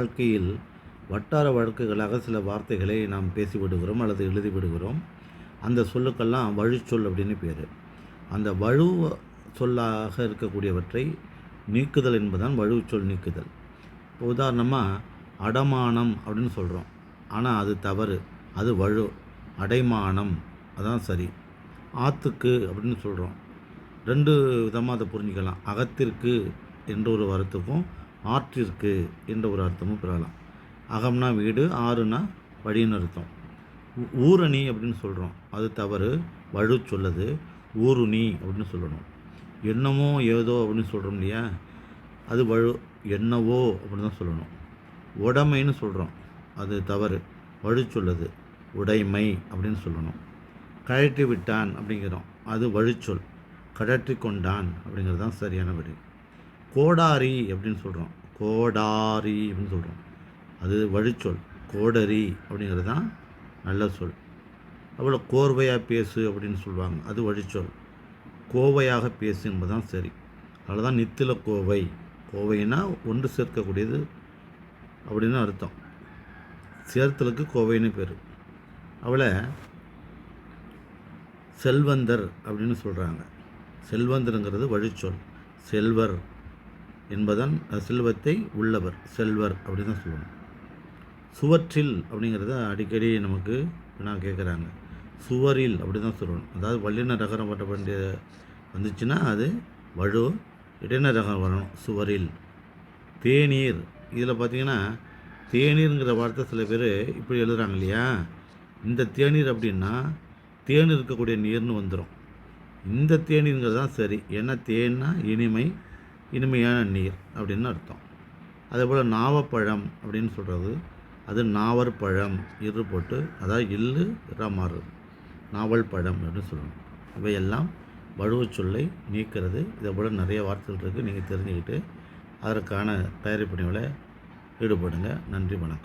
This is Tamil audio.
வாழ்க்கையில் வட்டார வழக்குகளாக சில வார்த்தைகளை நாம் பேசிவிடுகிறோம் அல்லது எழுதி விடுகிறோம் அந்த சொல்லுக்கெல்லாம் வழுச்சொல் அப்படின்னு பேர். அந்த வழு சொல்லாக இருக்கக்கூடியவற்றை நீக்குதல் என்பதுதான் வழுச்சொல் நீக்குதல். இப்போ உதாரணமாக அடமானம் அப்படின்னு சொல்கிறோம் ஆனால் அது தவறு. அது வழு. அடைமானம். அதான் சரி. ஆத்துக்கு அப்படின்னு சொல்கிறோம் ரெண்டு விதமாக அதை புரிஞ்சுக்கலாம். அகத்திற்கு என்ற ஒரு வரத்துக்கும் ஆற்றிற்கு என்ற ஒரு அர்த்தமும் பெறலாம். அகம்னா வீடு ஆறுனா வழின்னு அர்த்தம். ஊ- ஊரணி அப்படின்னு சொல்கிறோம் அது தவறு. வழு சொல்லது. ஊருணி அப்படின்னு சொல்லணும். என்னமோ ஏதோ அப்படின்னு சொல்கிறோம் இல்லையா? அது வழு என்னவோ அப்படின்னு தான் சொல்லணும். உடைமைன்னு சொல்கிறோம் அது தவறு. வழு சொல்லது. உடைமை அப்படின்னு சொல்லணும். கழற்றி விட்டான் அப்படிங்கிறோம். அது வழுச்சொல். கழற்றி கொண்டான் அப்படிங்கிறது தான் சரியான விடை கோடாரி அப்படின்னு சொல்கிறோம் கோடாரி அப்படின்னு சொல்கிறோம் அது வழிச்சொல். கோடரி அப்படிங்கிறது தான் நல்ல சொல். அவ்வளோ கோர்வையாக பேசு அப்படின்னு சொல்லுவாங்க. அது வழிச்சொல். கோவையாக பேசு என்பதுதான் சரி. அதில் தான் நித்தில கோவை. கோவைனா ஒன்று சேர்க்கக்கூடியது அப்படின்னு அர்த்தம். சேர்த்தலுக்கு கோவைன்னு பேர். அவளை செல்வந்தர் அப்படின்னு சொல்கிறாங்க செல்வந்தருங்கிறது வழிச்சொல். செல்வர். என்பதன் செல்வத்தை உள்ளவர் செல்வர் அப்படின்னு தான் சொல்லணும் சுவற்றில் அப்படிங்கிறத அடிக்கடி நமக்கு நான் கேட்குறாங்க சுவரில் அப்படி தான் சொல்லணும் அதாவது வல்லின ரகரம் வர வேண்டிய வந்துச்சுன்னா அது வழு இடையின ரகம் வரணும் சுவரில். தேநீர். இதில் பார்த்தீங்கன்னா தேநீருங்கிற வார்த்தை சில பேர் இப்படி எழுதுகிறாங்க இல்லையா? இந்த தேநீர் அப்படின்னா தேன் இருக்கக்கூடிய நீர்னு வந்துடும் இந்த தேநீருங்கிறது தான் சரி. ஏன்னா தேன்னா இனிமை இனிமையான நீர் அப்படின்னு அர்த்தம். அதே போல் நாவப்பழம் அப்படின்னு சொல்கிறது அது நாவர் பழம் இரு போட்டு அதாவது இல்லு இரா நாவல் பழம் அப்படின்னு சொல்லணும். இவையெல்லாம் வழுவச் சொல்லை நீக்கிறது. இதை போல் நிறைய வார்த்தைகள் இருக்குது நீங்கள் தெரிஞ்சுக்கிட்டு அதற்கான தயாரிப்பு பணிகளை ஈடுபடுங்க. நன்றி வணக்கம்.